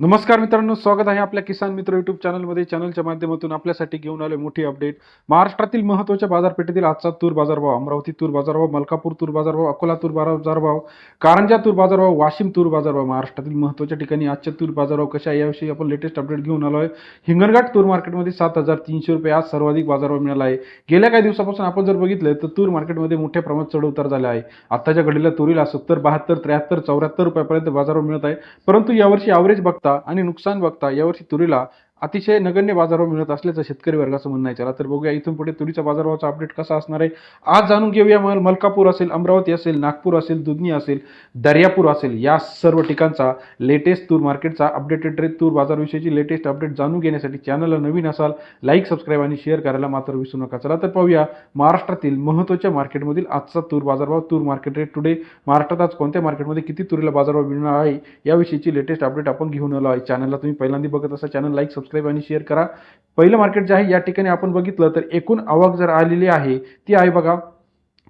नमस्कार मित्रांनो स्वागत आहे आपल्या किसान मित्र युट्यूब चॅनलमध्ये चॅनलच्या माध्यमातून आपल्यासाठी घेऊन आले मोठी अपडेट महाराष्ट्रातील महत्त्वाच्या बाजारपेठेतील आजचा तूर बाजारभाव अमरावती तूर बाजारभाव मलकापूर तूर बाजारभाव अकोला तूर बाजारभाव कारंजा तूर बाजारभाव वाशिम तूर बाजारभाव. महाराष्ट्रातील महत्त्वाच्या ठिकाणी आजच्या तूर बाजारभाव कशा याविषयी आपण लेटेस्ट अपडेट घेऊन आलो आहे हिंगणघाट तूर मार्केटमध्ये सात हजार तीनशे रुपये आज सर्वाधिक बाजारभाव मिळाला आहे. गेल्या काही दिवसापासून आपण जर बघितलं तर तूर मार्केटमध्ये मोठ्या प्रमाणात चढ उतार झाला आहे. आताच्या घडीला तुरीला सत्तर बहात्तर त्र्याहत्तर चौऱ्याहत्तर रुपयापर्यंत बाजारभाव मिळत आहे. परंतु यावर्षी ॲव्हरेज बघता आणि नुकसान बघता यावर्षी तुरीला अतिशय नगण्य बाजारभाव मिळत असल्याचं शेतकरी वर्गाचं म्हणणं आहे. चला तर बघूया इथून पुढे तुरीच्या बाजारभावाचा अपडेट कसा असणार आहे. आज जाणून घेऊया मग मलकापूर असेल अमरावती असेल नागपूर असेल दुधनी असेल दर्यापूर असेल या सर्व ठिकाणचा लेटेस्ट तूर मार्केटचा अपडेटेड रेट तूर बाजारविषयीची लेटेस्ट अपडेट जाणून घेण्यासाठी चॅनलला नवीन असाल लाईक सबस्क्राईब आणि शेअर करायला मात्र विसरू नका. चला तर पाहूया महाराष्ट्रातील महत्त्वाच्या मार्केटमधील आजचा तूर बाजारभाव तूर मार्केट रेट टुडे महाराष्ट्रात आज कोणत्या मार्केटमध्ये किती तुरीला बाजारभाव मिळणार आहे याविषयीची लेटेस्ट अपडेट आपण घेऊन आलो आहे. चॅनलला तुम्ही पहिल्यांदा बघत असा चॅनल लाईक सबस्क्राईब आणि शेअर करा. पहिलं मार्केट जे आहे या ठिकाणी आपण बघितलं तर एकूण आवक जर आलेली आहे ती आहे बघा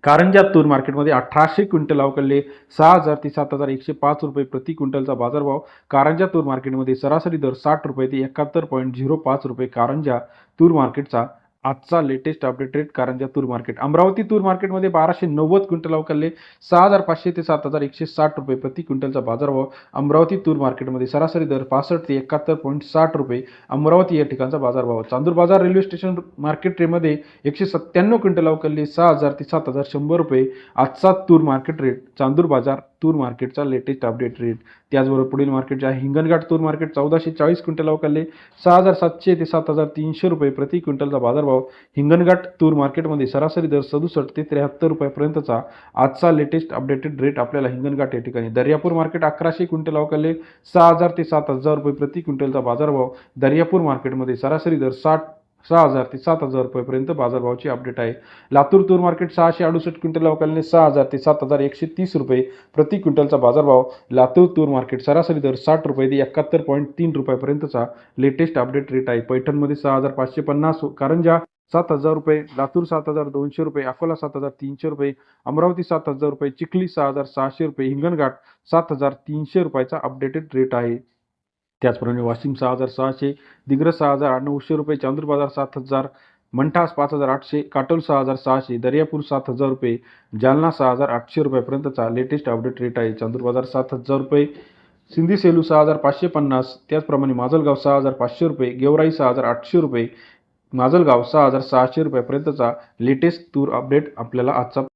कारंजा तूर मार्केटमध्ये अठराशे क्विंटल अवकडले सहा हजार ते सात हजार एकशे पाच रुपये प्रति क्विंटलचा बाजारभाव. कारंजा तूर मार्केटमध्ये सरासरी दर साठ रुपये ते एकाहत्तर पॉईंट झिरो पाच रुपये कारंजा तूर मार्केटचा आजचा लेटेस्ट अपडेट रेट कारंजा तूर मार्केट अमरावती तूर मार्केटमध्ये बाराशे नव्वद क्विंटल अवकलले सहा हजार पाचशे ते सात हजार एकशे साठ रुपये प्रति क्विंटलचा बाजारभाव अमरावती तूर मार्केटमध्ये सरासरी दर पासष्ट ते एकाहत्तर पॉईंट साठ रुपये अमरावती या ठिकाणचा बाजारभाव. चांदूर बाजार रेल्वे स्टेशन मार्केट रेटमध्ये एकशे सत्त्याण्णव क्विंटल अवकलले सहा हजार ते सात हजार शंभर रुपये आजचा तूर मार्केट रेट चांदूर बाजार तूर मार्केटचा लेटेस्ट अपडेट रेट त्याचबरोबर पुढील मार्केट जे आहे हिंगणघाट तूर मार्केट चौदाशे चाळीस क्विंटल अवकलले सहा हजार सातशे ते सात हजार तीनशे रुपये प्रति क्विंटलचा बाजारभाव. हिंगणघाट तूर मार्केटमध्ये सरासरी दर सदुसष्ट ते त्र्याहत्तर रुपयापर्यंतचा आजचा लेटेस्ट अपडेटेड रेट आपल्याला हिंगणघाट या ठिकाणी. दर्यापूर मार्केट अकराशे क्विंटल अवकलले सहा हजार ते सात हजार रुपये प्रति क्विंटलचा बाजारभाव. दर्यापूर मार्केटमध्ये सरासरी दर साठ सहा हजार ते सात हजार रुपयेपर्यंत बाजारभावाची अपडेट आहे. लातूर तूर मार्केट सहाशे अडुसष्ट क्विंटल अवकालीने सहा हजार ते सात हजार एकशे तीस रुपये प्रति क्विंटलचा बाजारभाव. लातूर तूर मार्केट सरासरी दर साठ रुपये ते एकाहत्तर पॉईंट तीन रुपयापर्यंतचा लेटेस्ट अपडेट रेट आहे. पैठणमध्ये सहा हजार पाचशे पन्नास कारंजा सात हजार रुपये लातूर सात हजार दोनशे रुपये अकोला सात हजार तीनशे रुपये अमरावती सात हजार रुपये चिखली सहा हजार सहाशे रुपये हिंगणघाट सात हजार तीनशे रुपयाचा अपडेटेड रेट आहे. त्याचप्रमाणे वाशिम सहा हजार सहाशे दिग्रस सहा हजार नऊशे रुपये चांदूर बाजार सात हजार मंठास पाच हजार आठशे काटोल सहा हजार सहाशे दर्यापूर सात हजार रुपये जालना सहा हजार आठशे रुपयापर्यंतचा लेटेस्ट अपडेट रेट आहे. चांदूर बाजार सात हजार रुपये सिंधी सेलू सहा हजार पाचशे पन्नास त्याचप्रमाणे माजलगाव सहा हजार पाचशे रुपये गेवराई सहा हजार आठशे रुपये माजलगाव सहा हजार सहाशे रुपयापर्यंतचा लेटेस्ट तूर अपडेट आपल्याला आजचा